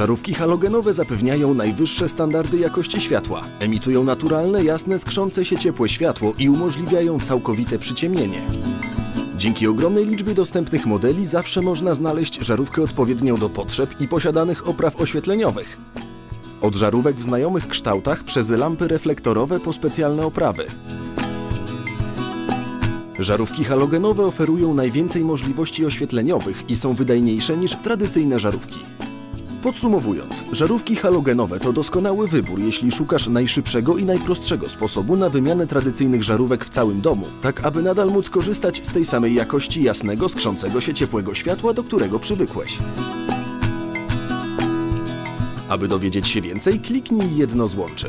Żarówki halogenowe zapewniają najwyższe standardy jakości światła, emitują naturalne, jasne, skrzące się ciepłe światło i umożliwiają całkowite przyciemnienie. Dzięki ogromnej liczbie dostępnych modeli zawsze można znaleźć żarówkę odpowiednią do potrzeb i posiadanych opraw oświetleniowych. Od żarówek w znajomych kształtach przez lampy reflektorowe po specjalne oprawy. Żarówki halogenowe oferują najwięcej możliwości oświetleniowych i są wydajniejsze niż tradycyjne żarówki. Podsumowując, żarówki halogenowe to doskonały wybór, jeśli szukasz najszybszego i najprostszego sposobu na wymianę tradycyjnych żarówek w całym domu, tak aby nadal móc korzystać z tej samej jakości jasnego, skrzącego się ciepłego światła, do którego przywykłeś. Aby dowiedzieć się więcej, kliknij jedno złącze.